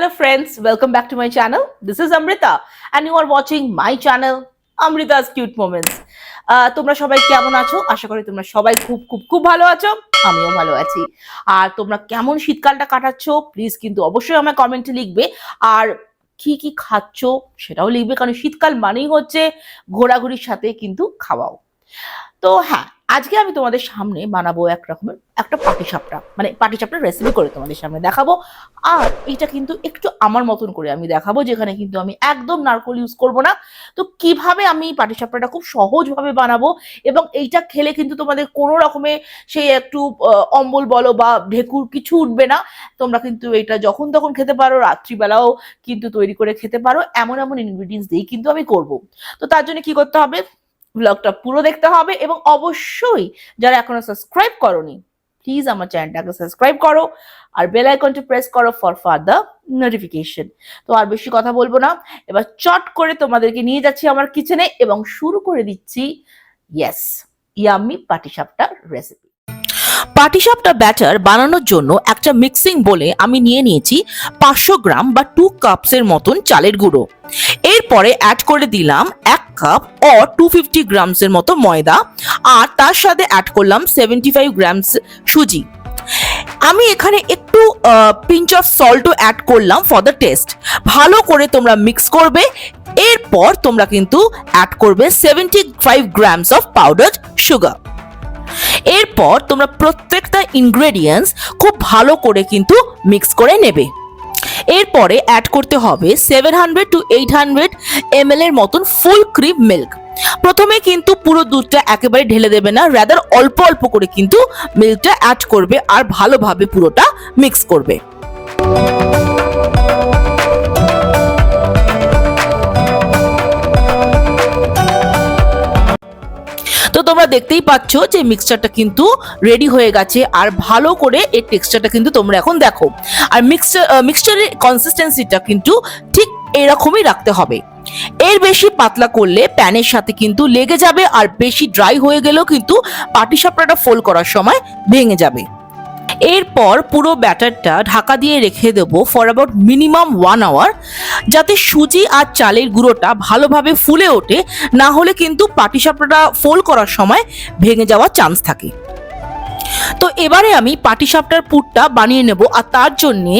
Hello friends, welcome back to my channel. This is Amrita and you are watching my channel Amrita's Cute Moments. আহ, তোমরা সবাই কেমন আছো? আশা করি তোমরা সবাই খুব খুব খুব ভালো আছো। আমিও ভালো আছি। আর তোমরা কেমন শীতকালটা কাটাচ্ছ? প্লিজ কিন্তু অবশ্যই আমার কমেন্টে লিখবে। আর কি কি খাচ্ছ সেটাও লিখবে কারণ শীতকাল মানেই হচ্ছে ঘোরাঘুরির সাথে কিন্তু খাওয়াও। তো হ্যাঁ আজকে আমি তোমাদের সামনে বানাবো এক রকমের একটা পাটিসাপটা। মানে পাটিসাপটার রেসিপি করে তোমাদের সামনে দেখাবো। আর এটা কিন্তু একটু আমার মতন করে আমি দেখাবো, যেখানে কিন্তু আমি একদম নারকোল ইউজ করব না। তো কীভাবে আমি পাটিসাপটাটা খুব সহজভাবে বানাবো এবং এইটা খেলে কিন্তু তোমাদের কোনো রকমে সেই একটু অম্বল বলো বা ঢেকুর কিছু উঠবে না। তোমরা কিন্তু এটা যখন তখন খেতে পারো, রাত্রিবেলাও কিন্তু তৈরি করে খেতে পারো। এমন এমন ইনগ্রিডিয়েন্টস দিয়েই কিন্তু আমি করব। তো তার জন্য কি করতে হবে? ব্লগটা পুরো দেখতে হবে এবং অবশ্যই যারা এখনও সাবস্ক্রাইব করনি প্লিজ আমার চ্যানেলটাকে সাবস্ক্রাইব করো আর বেল আইকনটি প্রেস করো ফর ফার্দার নোটিফিকেশন তো আর বেশি কথা বলব না, এবার চট করে তোমাদেরকে নিয়ে যাচ্ছি আমার কিচেনে এবং শুরু করে দিচ্ছি yes yummy patishapta recipe patishapta batter বানানোর জন্য একটা মিক্সিং বলে আমি নিয়ে নিয়েছি পাঁচশো গ্রাম বা টু কাপসের মতন চালের গুঁড়ো। এরপরে অ্যাড করে দিলাম এক কাপ ও টু ফিফটি গ্রামসের মতো ময়দা আর তার সাথে অ্যাড করলাম সেভেন্টি ফাইভ গ্রামস সুজি। আমি এখানে একটু পিঞ্চ অফ সল্টও অ্যাড করলাম ফর দ্য টেস্ট ভালো করে তোমরা মিক্স করবে, এরপর তোমরা কিন্তু অ্যাড করবে seventy five grams of powder sugar এরপর তোমরা প্রত্যেকটা ইনগ্রেডিয়েন্টস খুব ভালো করে কিন্তু মিক্স করে নেবে। এরপরে অ্যাড করতে হবে seven hundred to eight hundred M এর মতন ফুল ক্রিম মিল্ক প্রথমে কিন্তু পুরো দুধটা একেবারে ঢেলে দেবে না রাদার অল্প অল্প করে কিন্তু মিল্কটা অ্যাড করবে আর ভালোভাবে পুরোটা মিক্স করবে। দেখতেই পাচ্ছ যে মিক্সচারটা কিন্তু রেডি হয়ে গেছে আর ভালো করে এর টেক্সচারটা কিন্তু তোমরা এখন দেখো। আর মিক্সচার মিক্সচারের কনসিস্টেন্সিটা কিন্তু ঠিক এরকমই রাখতে হবে। এর বেশি পাতলা করলে প্যানের সাথে কিন্তু লেগে যাবে আর বেশি ড্রাই হয়ে গেলেও কিন্তু পাটিসাপড়াটা ফোল্ড করার সময় ভেঙে যাবে। এরপর পুরো ব্যাটারটা ঢাকা দিয়ে রেখে দেবো for about minimum one hour যাতে সুজি আর চালের গুঁড়োটা ভালোভাবে ফুলে ওঠে, না হলে কিন্তু পাটিসাপড়াটা ফোল্ড করার সময় ভেঙে যাওয়ার চান্স থাকে। তো এবারে আমি পাটিসাপটার পুরটা বানিয়ে নেব আর তার জন্যে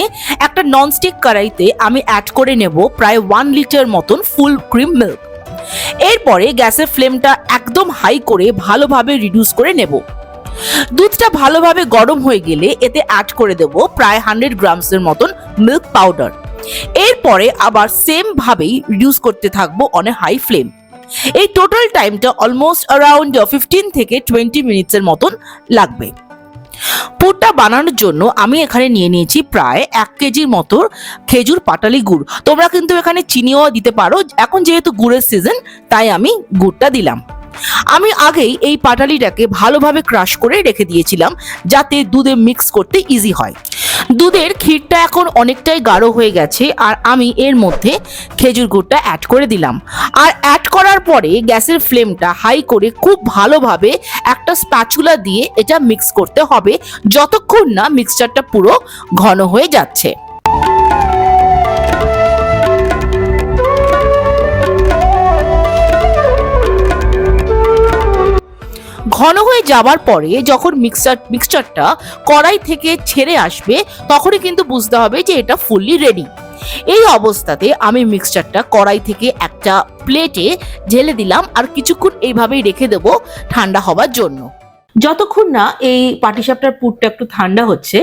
একটা ননস্টিক কড়াইতে আমি অ্যাড করে নেব প্রায় ওয়ান লিটার মতন ফুল ক্রিম মিল্ক এরপরে গ্যাসের ফ্লেমটা একদম হাই করে ভালোভাবে রিডিউস করে নেব। দুধটা ভালোভাবে গরম হয়ে গেলে এতে অ্যাড করে দেব প্রায় হান্ড্রেড গ্রামসের মতন মিল্ক পাউডার এরপরে আবার সেম ভাবেই রিডিউস করতে থাকব অন এ হাই ফ্লেম এই টোটাল টাইমটা অলমোস্ট অ্যারাউন্ড ফিফটিন থেকে টোয়েন্টি মিনিটসের মতন লাগবে। পুরটা বানানোর জন্য আমি এখানে নিয়ে নিয়েছি প্রায় এক কেজির মতো খেজুর পাটালি গুড়। তোমরা কিন্তু এখানে চিনিও দিতে পারো। এখন যেহেতু গুড়ের সিজন তাই আমি গুড়টা দিলাম। আমি আগেই এই পাটালিটাকে ভালোভাবে ক্রাশ করে রেখে দিয়েছিলাম, যাতে দুধে মিক্স করতে ইজি হয়। দুধের ক্ষীরটা এখন অনেকটাই গাঢ় হয়ে গেছে, আর আমি এর মধ্যে খেজুর গুড়টা অ্যাড করে দিলাম। আর অ্যাড করার পরে গ্যাসের ফ্লেমটা হাই করে খুব ভালোভাবে একটা স্প্যাচুলা দিয়ে এটা মিক্স করতে হবে, যতক্ষণ না মিক্সচারটা পুরো ঘন হয়ে যাচ্ছে। ঘন হয়ে যাওয়ার পরে যখন মিক্সচার মিক্সচারটা কড়াই থেকে ছেড়ে আসবে, তখনই কিন্তু বুঝতে হবে যে এটা ফুললি রেডি এই অবস্থাতে আমি মিক্সচারটা কড়াই থেকে একটা প্লেটে ঢেলে দিলাম আর কিছুক্ষণ এইভাবেই রেখে দেব ঠান্ডা হওয়ার জন্য। যতক্ষণ না এই পাটিসাপটার পুরটা একটু ঠান্ডা হচ্ছে,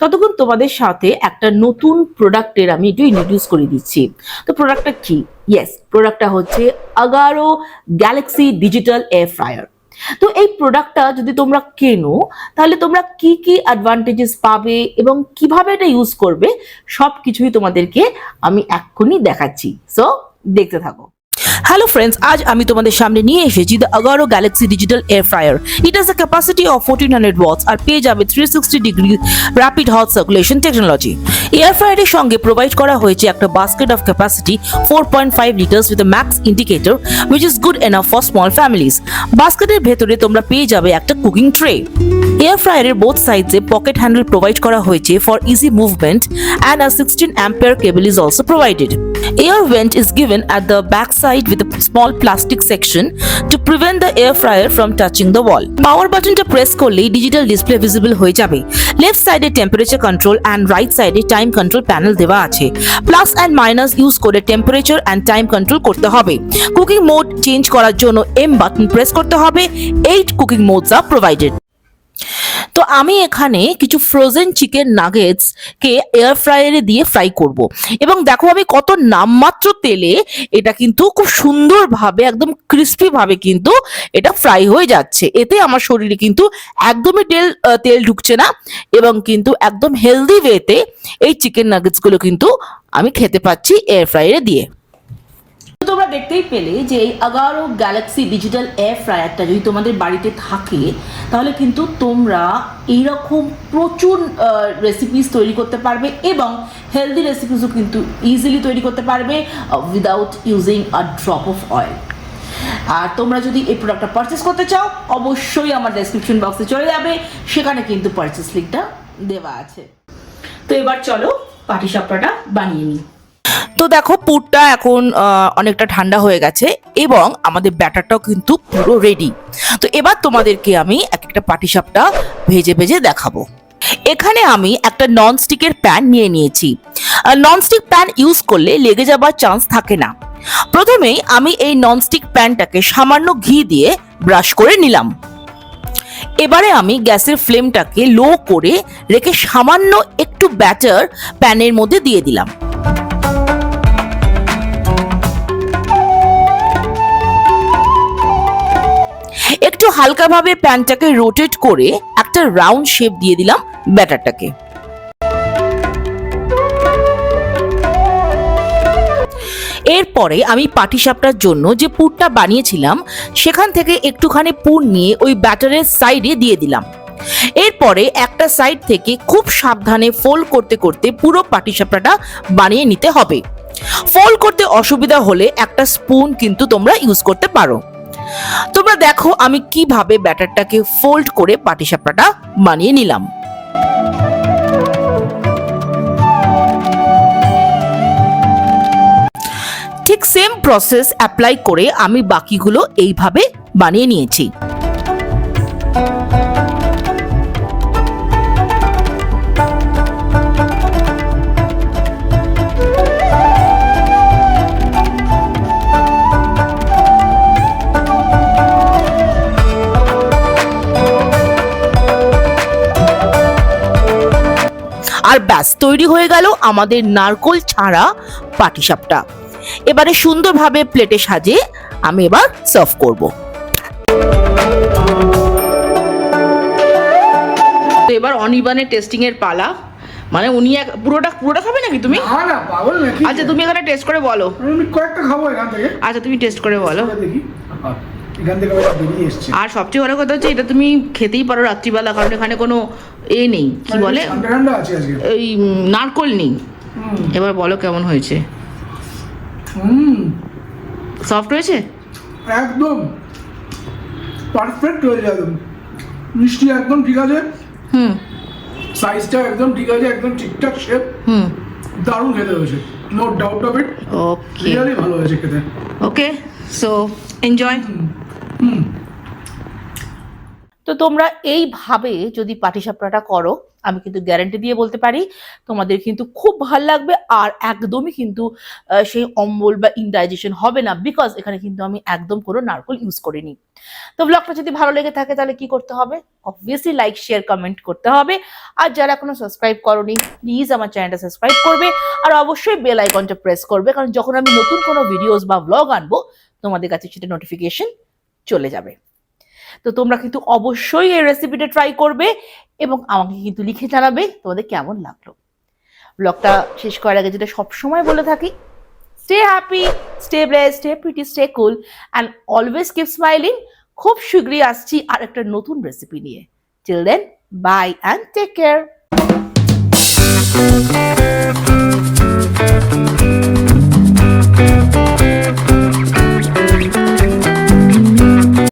ততক্ষণ তোমাদের সাথে একটা নতুন প্রোডাক্টের আমি একটু ইন্ট্রোডিউস করে দিচ্ছি। তো প্রোডাক্টটা কি? ইয়েস প্রোডাক্টটা হচ্ছে Agaro Galaxy digital air fryer তো এই প্রোডাক্টটা যদি তোমরা কেনো, তাহলে তোমরা কি কি অ্যাডভান্টেজেস পাবে এবং কীভাবে এটা ইউজ করবে সব কিছুই তোমাদেরকে আমি এক্ষুনি দেখাচ্ছি। সো দেখতে থাকো। হ্যালো ফ্রেন্ডস আজ আমি তোমাদের সামনে নিয়ে এসেছি the Agaro Galaxy digital air fryer it has a capacity of fourteen hundred watts আর পেয়ে যাবে three sixty degree rapid hot circulation technology air ফ্রায়ারের সঙ্গে প্রোভাইড করা হয়েছে একটা basket of capacity four point five litres with max indicator which is good enough for small families বাস্কেটের ভেতরে তোমরা পেয়ে যাবে একটা কুকিং ট্রে এয়ার ফ্রায়ারের বোথ সাইডসে পকেট হ্যান্ডেল প্রোভাইড করা হয়েছে for easy movement and a sixteen ampere cable is also provided Air vent is given at the back side with a small plastic section to prevent the air fryer from touching the wall. Power বাটনটা press করলেই digital display visible হয়ে যাবে। Left সাইডে temperature control and right সাইডে time control panel দেওয়া আছে। Plus and minus use করে temperature and time control করতে হবে। কুকিং মোড চেঞ্জ করার জন্য এম বাটন প্রেস করতে হবে। Eight cooking modes are provided তো আমি এখানে কিছু ফ্রোজেন চিকেন নাগেটস কে এয়ার ফ্রায়ারে দিয়ে ফ্রাই করব। এবং দেখো আমি কত নামমাত্র তেলে এটা কিন্তু খুব সুন্দরভাবে, একদম ক্রিস্পি ভাবে কিন্তু এটা ফ্রাই হয়ে যাচ্ছে। এতে আমার শরীরে কিন্তু একদমই তেল তেল ঢুকছে না এবং কিন্তু একদম হেলদি ওয়েতে এই চিকেন নাগেটসগুলো কিন্তু আমি খেতে পাচ্ছি এয়ার ফ্রায়ারে দিয়ে। তোমরা দেখতেই পেলে যে এই আগারো গ্যালাক্সি ডিজিটাল এয়ার ফ্রায়ারটা যদি তোমাদের বাড়িতে থাকে, তাহলে কিন্তু তোমরা এইরকম প্রচুর রেসিপিস তৈরি করতে পারবে এবং হেলদি রেসিপিসও কিন্তু ইজিলি তৈরি করতে পারবে without using a drop of oil আর তোমরা যদি এই প্রোডাক্টটা পারচেস করতে চাও, অবশ্যই আমার ডেসক্রিপশন বক্সে চলে যাবে। সেখানে কিন্তু পারচেস লিঙ্কটা দেওয়া আছে। তো এবার চলো পাটিসাপটাটা বানিয়ে নিই। তো দেখো, পুরটা এখন অনেকটা ঠান্ডা হয়ে গেছে এবং আমাদের ব্যাটারটাও কিন্তু পুরো রেডি তো এবার তোমাদেরকে আমি এক একটা পাটিসাপটা ভেজে ভেজে দেখাবো। এখানে আমি একটা ননস্টিকের প্যান নিয়ে নিয়েছি। ননস্টিক প্যান ইউজ করলে লেগে যাবার চান্স থাকে না। প্রথমেই আমি এই ননস্টিক প্যানটাকে সামান্য ঘি দিয়ে ব্রাশ করে নিলাম। এবারে আমি গ্যাসের ফ্লেমটাকে লো করে রেখে সামান্য একটু ব্যাটার প্যানের মধ্যে দিয়ে দিলাম। একটু হালকাভাবে প্যানটাকে রোটেট করে একটা রাউন্ড শেপ দিয়ে দিলাম ব্যাটারটাকে। এরপরে আমি পাটিসাপটার জন্য যে পুরটা বানিয়েছিলাম, সেখান থেকে একটুখানি পুর নিয়ে ওই ব্যাটারের সাইডে দিয়ে দিলাম। এরপরে একটা সাইড থেকে খুব সাবধানে ফোল্ড করতে করতে পুরো পাটিসাপটাটা বানিয়ে নিতে হবে। ফোল্ড করতে অসুবিধা হলে একটা স্পুন কিন্তু তোমরা ইউজ করতে পারো। তোমরা দেখো, আমি কীভাবে ব্যাটারটাকে ফোল্ড করে পাটিসাপটাটা বানিয়ে নিলাম। ঠিক সেম প্রসেস অ্যাপ্লাই করে আমি বাকিগুলো এইভাবে বানিয়ে নিয়েছি। আর ব্যাস তৈরি হয়ে গেল আমাদের নারকোল ছাড়া পাটিসাপটা। এবারে সুন্দরভাবে প্লেটে সাজিয়ে আমি এবার সার্ভ করব। তো এবার অনির্বাণের টেস্টিং এর পালা। মানে উনি এক পুরোটা পুরোটা খাবে নাকি তুমি? না না পাগল নাকি? আচ্ছা তুমি এখানে টেস্ট করে বলো। আমি কয়েকটা খাব এখান থেকে। আচ্ছা তুমি টেস্ট করে বলো। দেখি। এখান থেকে বেরিয়ে এসছে। আর সবচেয়ে বড় কথা হচ্ছে এটা তুমি খেতেই পারো রাত্রিবেলা কারণ এখানে কোনো এ নেই কি বলে? এই নারকোল নেই। এবার বলো কেমন হয়েছে? সফট হয়েছে? একদম। পারফেক্ট হয়ে একদম। মিষ্টি একদম ঠিক আছে। হুম। সাইজটা একদম ঠিক আছে একদম ঠিকঠাক শেপ হুম। দারুণ খেতে হয়েছে। No doubt of it okay really ভালো হয়েছে খেতে। ওকে সো এনজয় তো তোমরা এইভাবে যদি পাটিসাপড়াটা করো, আমি কিন্তু গ্যারান্টি দিয়ে বলতে পারি, তোমাদের কিন্তু খুব ভালো লাগবে আর একদমই কিন্তু সেই অম্বল বা ইনডাইজেশন হবে না বিকজ এখানে কিন্তু আমি একদম কোনো নারকোল ইউজ করিনি। তো ব্লগটা যদি ভালো লেগে থাকে তাহলে কি করতে হবে? অবভিয়াসলি লাইক শেয়ার কমেন্ট করতে হবে। আর যারা এখনও সাবস্ক্রাইব করনি প্লিজ আমার চ্যানেলটা সাবস্ক্রাইব করবে। আর অবশ্যই বেল আইকনটা প্রেস করবে। কারণ যখন আমি নতুন কোনো ভিডিওস বা ব্লগ আনব, তোমাদের কাছে সেটা নোটিফিকেশন চলে যাবে। তো তোমরা কিন্তু অবশ্যই এই রেসিপিটা ট্রাই করবে এবং আমাকে কিন্তু লিখে জানাবে তোমাদের কেমন লাগল। ব্লগটা শেষ করার আগে যেটা সবসময় বলে থাকি stay happy stay bless stay pretty stay cool and always keep smiling খুব শীঘ্রই আসছি আর একটা নতুন রেসিপি নিয়ে। Till then bye and take care